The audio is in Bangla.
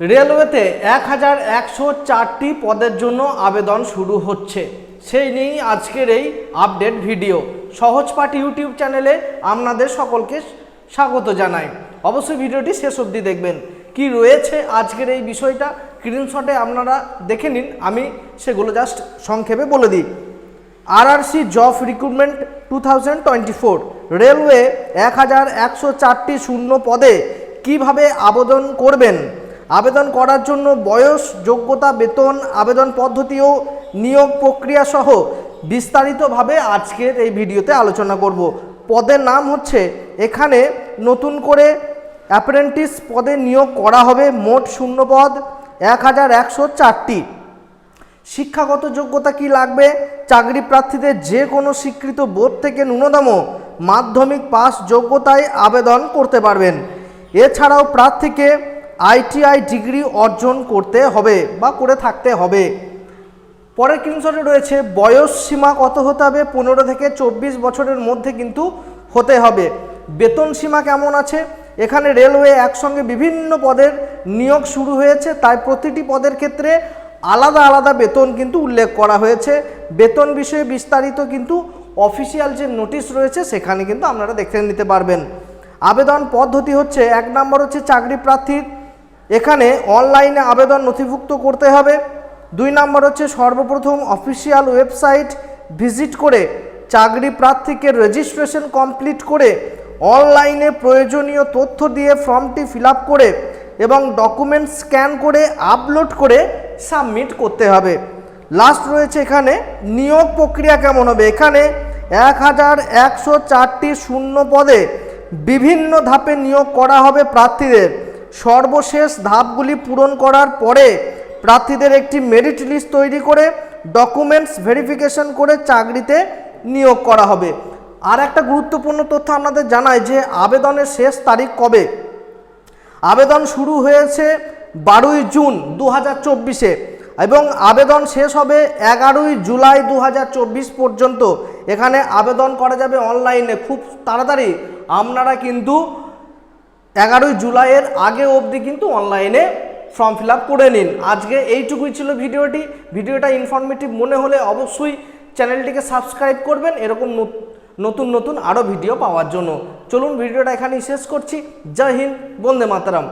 রেলওয়েতে এক হাজার একশো চারটি পদের জন্য আবেদন শুরু হচ্ছে। সেই নিয়েই আজকের এই আপডেট ভিডিও। সহজপাঠ ইউটিউব চ্যানেলে আপনাদের সকলকে স্বাগত জানাই। অবশ্যই ভিডিওটি শেষ অবধি দেখবেন। কি রয়েছে আজকের এই বিষয়টা স্ক্রিনশটে আপনারা দেখে নিন। আমি সেগুলো জাস্ট সংক্ষেপে বলে দিই। RRC job recruitment two thousand twenty four railway এক হাজার একশো চারটি শূন্য পদে কীভাবে আবেদন করবেন? আবেদন করার জন্য বয়স, যোগ্যতা, বেতন, আবেদন পদ্ধতি ও নিয়োগ প্রক্রিয়া সহ বিস্তারিতভাবে আজকের এই ভিডিওতে আলোচনা করব। পদের নাম হচ্ছে, এখানে নতুন করে অ্যাপ্রেন্টিস পদে নিয়োগ করা হবে মোট শূন্য পদ এক হাজার একশো চারটি। শিক্ষাগত যোগ্যতা কি লাগবে? চাকরি প্রার্থীদের যে কোনো স্বীকৃত বোর্ড থেকে ন্যূনতম মাধ্যমিক পাস যোগ্যতায় আবেদন করতে পারবেন। এছাড়াও প্রার্থীকে আইটিআই ডিগ্রি অর্জন করতে হবে বা করে থাকতে হবে। পরের স্ক্রিনশটে রয়েছে, বয়স সীমা কত হতে হবে? পনেরো থেকে চব্বিশ বছরের মধ্যে কিন্তু হতে হবে। বেতন সীমা কেমন আছে? এখানে রেলওয়ে একসঙ্গে বিভিন্ন পদের নিয়োগ শুরু হয়েছে, তাই প্রতিটি পদের ক্ষেত্রে আলাদা আলাদা বেতন কিন্তু উল্লেখ করা হয়েছে। বেতন বিষয়ে বিস্তারিত কিন্তু অফিসিয়াল যে নোটিশ রয়েছে, সেখানে কিন্তু আপনারা দেখে নিতে পারবেন। আবেদন পদ্ধতি হচ্ছে, এক নম্বর হচ্ছে চাকরি প্রার্থীর এখানে অনলাইনে আবেদন নথিভুক্ত করতে হবে। দুই নম্বর হচ্ছে সর্বপ্রথম অফিসিয়াল ওয়েবসাইট ভিজিট করে চাকরি প্রার্থীকে রেজিস্ট্রেশন কমপ্লিট করে অনলাইনে প্রয়োজনীয় তথ্য দিয়ে ফর্মটি ফিল করে এবং ডকুমেন্ট স্ক্যান করে আপলোড করে সাবমিট করতে হবে। লাস্ট রয়েছে এখানে নিয়োগ প্রক্রিয়া কেমন হবে? এখানে এক হাজার একশো চারটি শূন্য পদে বিভিন্ন ধাপে নিয়োগ করা হবে প্রার্থীদের। সর্বশেষ ধাপগুলি পূরণ করার পরে প্রার্থীদের একটি মেরিট লিস্ট তৈরি করে ডকুমেন্টস ভেরিফিকেশন করে চাকরিতে নিয়োগ করা হবে। আর একটা গুরুত্বপূর্ণ তথ্য আপনাদের জানায় যে আবেদনের শেষ তারিখ কবে? আবেদন শুরু হয়েছে বারোই জুন দু হাজার চব্বিশে এবং আবেদন শেষ হবে এগারোই জুলাই দু হাজার চব্বিশ পর্যন্ত। এখানে আবেদন করা যাবে অনলাইনে খুব তাড়াতাড়ি। আপনারা কিন্তু এগারোই জুলাইয়ের আগে অবধি কিন্তু অনলাইনে ফর্ম ফিল করে নিন। আজকে এইটুকুই ছিল ভিডিওটি। ভিডিওটা ইনফরমেটিভ মনে হলে অবশ্যই চ্যানেলটিকে সাবস্ক্রাইব করবেন এরকম নতুন নতুন আরও ভিডিও পাওয়ার জন্য। চলুন ভিডিওটা এখানেই শেষ করছি। জয় হিন্দ, বন্দে মাতারাম।